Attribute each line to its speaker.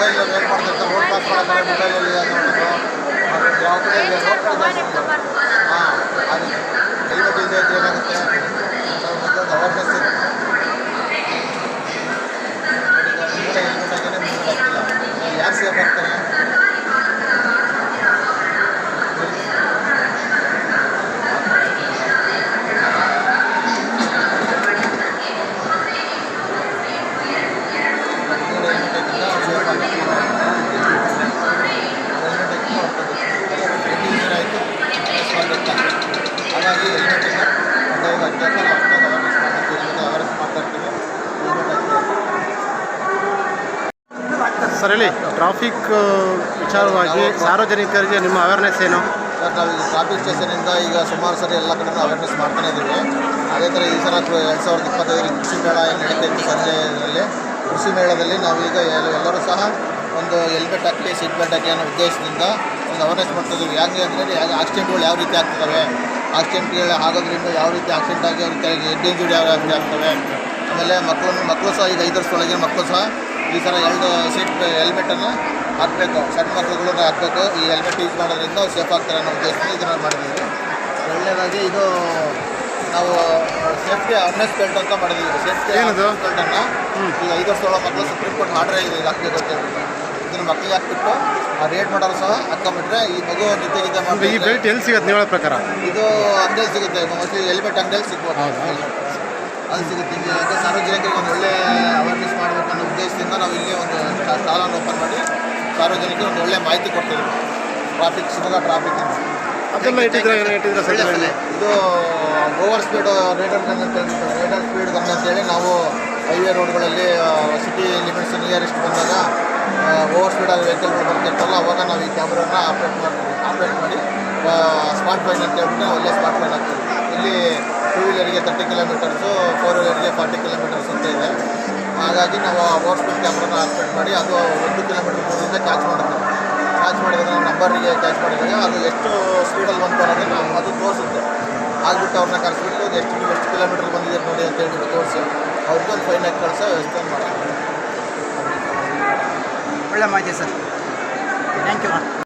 Speaker 1: Mobile wait ಮಾಡ್ತಿರ್ತಾರೆ road cross ಮಾಡ್ತಾರೆ ಮೊಬೈಲಲ್ಲಿ ನೋಡೋದು
Speaker 2: sir ಹೇಳಿ ಟ್ರಾಫಿಕ್ ವಿಚಾರವಾಗಿ ಸಾರ್ವಜನಿಕರಿಗೆ ನಿಮ್ಮ ಅವೇರ್ನೆಸ್ ಏನು?
Speaker 1: ಸರ್ ನಾವು ಈಗ ಟ್ರಾಫಿಕ್ ಸ್ಟೇಷನಿಂದ ಈಗ ಸುಮಾರು ಸರಿ ಎಲ್ಲ ಕಡೆ ಅವೇರ್ನೆಸ್ ಮಾಡ್ತಾನೆ ಇದ್ದೀವಿ. ಅದೇ ಥರ ಈ ಸಲ ಎರಡು ಸಾವಿರದ ಇಪ್ಪತ್ತೈದರಲ್ಲಿ ಕೃಷಿ ಮೇಳ ಏನು ನಡೀತಾ ಇತ್ತು ಸಂಜೆ ಇದರಲ್ಲಿ ಕೃಷಿ ಮೇಳದಲ್ಲಿ ನಾವೀಗ ಎಲ್ಲ- ಎಲ್ಲರೂ ಸಹ ಒಂದು ಹೆಲ್ಮೆಟ್ ಹಾಕಲಿ ಸೀಟ್ ಬೆಲ್ಟ್ ಹಾಕಿ ಅನ್ನೋ ಉದ್ದೇಶದಿಂದ ಒಂದು ಅವೇರ್ನೆಸ್ ಮಾಡ್ತಿದ್ದೀವಿ ಯಾಕೆ ಅಂದರೆ ಯಾವ ಆಕ್ಸಿಡೆಂಟ್ಗಳು ಯಾವ ರೀತಿ ಆಗ್ತವೆ ಆಕ್ಸಿಡೆಂಟ್ಗಳು ಆಗೋದ್ರಿಂದ ಯಾವ ರೀತಿ ಆಕ್ಸಿಡೆಂಟ್ ಆಗಿ ಅವ್ರ ತಲೆಗೆ ಹೆಡ್ ಇಂಜುರಿ ಯಾವ ರೀತಿ ಆಗ್ತವೆ? ಆಮೇಲೆ ಮಕ್ಕಳನ್ನು ಮಕ್ಕಳು ಸಹ ಈಗ ಐದು ವರ್ಷದೊಳಗಿನ ಮಕ್ಕಳು ಸಹ ಈ ಥರ ಎರಡು ಸೀಟ್ ಹೆಲ್ಮೆಟನ್ನು ಹಾಕಬೇಕು. ಸಣ್ಣ ಮಕ್ಕಳುಗಳನ್ನ ಹಾಕಬೇಕು. ಈ ಹೆಲ್ಮೆಟ್ ಯೂಸ್ ಮಾಡೋದ್ರಿಂದ ಸೇಫ್ ಆಗ್ತಾರೆ ಅನ್ನೋ ಉದ್ದೇಶದಲ್ಲಿ ಇದನ್ನು ಮಾಡಿದ್ದೀವಿ. ಒಳ್ಳೆಯದಾಗಿ ಇದು ನಾವು ಸೇಫ್ಟಿ ಅವೇರ್ನೆಸ್ ಬೆಲ್ಟ್ ಅಂತ ಮಾಡಿದ್ದೀವಿ. ಸೇಫ್ಟಿ
Speaker 2: ಏನದು?
Speaker 1: ಬೆಲ್ಟನ್ನು ಈಗ ಐದು ವರ್ಷದೊಳ ಮಕ್ಕಳು ಸುಪ್ರೀಂ ಕೋರ್ಟ್ ಆರ್ಡರ್ ಆಗಿದೆ. ಇದು ಹಾಕಬೇಕು ಅಂತ ಹೇಳ್ಬಿಟ್ಟು ಇದನ್ನು ಮಕ್ಕಳಿಗೆ ಹಾಕ್ಬಿಟ್ಟು ಆ ರೇಟ್ ಮಾಡೋರು ಸಹ ಹಾಕೊಂಬಿಟ್ರೆ ಈ ಮಗು ನಿತ್ಯ
Speaker 2: ಮಾಡಿ ಈ ಬೆಲ್ಟ್ ಎಲ್ಲಿ ಸಿಗುತ್ತೆ ಪ್ರಕಾರ?
Speaker 1: ಇದು ಅಂಗಡಿಯಲ್ಲಿ ಸಿಗುತ್ತೆ. ಮೋಸ್ಟ್ಲಿ ಹೆಲ್ಮೆಟ್ ಅಂಗಡಿಯಲ್ಲಿ ಸಿಗ್ಬೋದು? ಅದು ಸಿಗುತ್ತೆ ಯಾಕೆ ಸಾರ್ವಜನಿಕರಿಗೆ ಒಂದು ಒಳ್ಳೆ ಅವೇರ್ನೆಸ್ ಮಾಡಬೇಕು ಅನ್ನೋ ಉದ್ದೇಶದಿಂದ ನಾವು ಇಲ್ಲಿ ಒಂದು ಸ್ಟಾಲನ್ನು ಓಪನ್ ಮಾಡಿ ಸಾರ್ವಜನಿಕರಿಗೆ ಒಂದು ಒಳ್ಳೆ ಮಾಹಿತಿ ಕೊಡ್ತೀವಿ ಟ್ರಾಫಿಕ್ ಶಿವಮೊಗ್ಗ ಟ್ರಾಫಿಕ್ ಅಂತ
Speaker 2: ಅದೆಲ್ಲ ಇಟ್ಟಿದ್ರೆ
Speaker 1: ಇದು. Over speed radar radar speed ಅಂತ ಅಂತೇಳಿ ನಾವು ಹೈವೇ ರೋಡ್ಗಳಲ್ಲಿ ಸಿಟಿ ಲಿಮಿಟ್ಸ್ ನಿಯರೆಸ್ಟ್ ಬಂದಾಗ ಓವರ್ ಸ್ಪೀಡ್ ಆಗಿ ವೆಹಿಕಲ್ಗಳು ಬರ್ತಿರ್ತಲ್ಲ ಅವಾಗ ನಾವು ಈ ಕ್ಯಾಮ್ರಾನ ಆಪ್ರೇಟ್ ಮಾಡ್ತೀವಿ. ಆಪ್ರೇಟ್ ಮಾಡಿ ಸ್ಮಾರ್ಟ್ ಫೈನ್ ಅಂತ ಹೇಳ್ಬಿಟ್ಟು ಒಳ್ಳೆ ಸ್ಮಾರ್ಟ್ ಫೈನ್ ಹಾಕ್ತೀವಿ. ಇಲ್ಲಿ ಟೂ ವೀಲರ್ಗೆ ತರ್ಟಿ ಕಿಲೋಮೀಟರ್ಸು ಫೋರ್ ವೀಲರ್ಗೆ ಫಾರ್ಟಿ ಕಿಲೋಮೀಟರ್ಸ್ ಅಂತ ಇದೆ. ಹಾಗಾಗಿ ನಾವು ಓವರ್ ಸ್ಪೀಡ್ ಕ್ಯಾಮ್ರಾನ ಆಪ್ರೇಟ್ ಮಾಡಿ ಅದು ಒಂದು ಕಿಲೋಮೀಟರ್ ದೂರದಿಂದ ಕ್ಯಾಚ್ ಮಾಡುತ್ತೆ. ಕ್ಯಾಚ್ ಮಾಡಿದಾಗ ನಾವು ನಂಬರಿಗೆ ಕ್ಯಾಚ್ ಮಾಡಿದಾಗ ಅದು ಎಷ್ಟು ಸ್ಪೀಡಲ್ಲಿ ಬಂತು ಅನ್ನೋದನ್ನು ಅದು ತೋರಿಸುತ್ತೆ. ಆಗ್ಬಿಟ್ಟು ಅವ್ರನ್ನ ಕರೆಸ್ಬಿಟ್ಟು ಎಷ್ಟು ಎಷ್ಟು ಕಿಲೋಮೀಟರ್ ಬಂದಿದೆ ನೋಡಿ ಅಂತ ಹೇಳ್ಬಿಟ್ಟು ತೋರಿಸಿ. ಅವ್ರಿಗೆ ಒಂದು ಫೈನ್ ಹಾಕಿ ಕಳಿಸೋ ವ್ಯವಸ್ಥೆ ಮಾಡ್ತೀವಿ.
Speaker 3: ಒಳ್ಳೆ ಮಾಹಿತಿ ಸರ್. Thank you